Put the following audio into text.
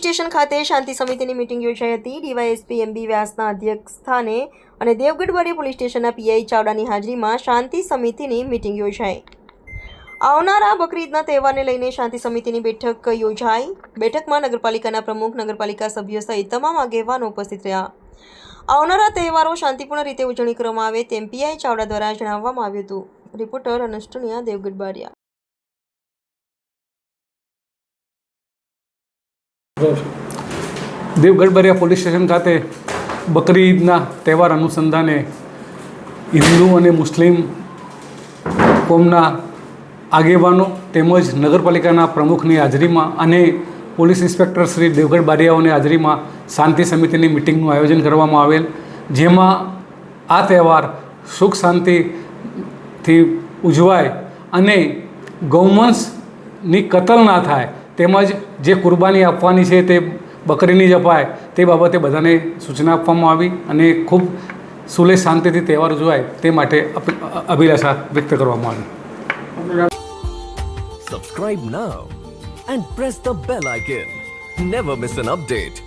Station ખાતે શાંતિ સમિતિની meeting યોજાઈ હતી. ડીવાયએસપી અધ્યક્ષ સ્થાને અને દેવગઢ પીઆઈ ચાવડાની હાજરીમાં શાંતિ સમિતિની મીટિંગ યોજાઈ. આવનારા બકરીદના તહેવારને લઈને શાંતિ સમિતિની બેઠક યોજાઈ. બેઠકમાં નગરપાલિકાના પ્રમુખ, નગરપાલિકા સભ્યો સહિત તમામ આગેવાનો ઉપસ્થિત રહ્યા. આવનારા તહેવારો શાંતિપૂર્ણ રીતે ઉજવણી કરવામાં આવે તેમ પીઆઈ ચાવડા દ્વારા જણાવવામાં આવ્યું હતું. રિપોર્ટર અનુષ્ટુનિયા દેવગઢ બારિયા. દેવગઢ બરિયા પોલીસ સ્ટેશન ખાતે બકરી ઈદના તહેવાર અનુસંધાને હિન્દુ અને મુસ્લિમ કોમના આગેવાનો તેમજ નગરપાલિકાના પ્રમુખની હાજરીમાં અને પોલીસ ઇન્સ્પેક્ટર શ્રી દેવગઢ બારિયાઓની હાજરીમાં શાંતિ સમિતિની મિટિંગનું આયોજન કરવામાં આવેલ, જેમાં આ તહેવાર સુખ શાંતિથી ઉજવાય અને ગૌવંશની કતલ ના થાય તેમજ જે કુરબાની આપવાની છે તે બકરીની જ અપાય, તે બાબતે બધાને સૂચના આપવામાં આવી અને ખૂબ સુલે શાંતિથી તહેવાર ઉજવાય તે માટે અભિલાષા વ્યક્ત કરવામાં આવી subscribe now and press the bell icon never miss an update.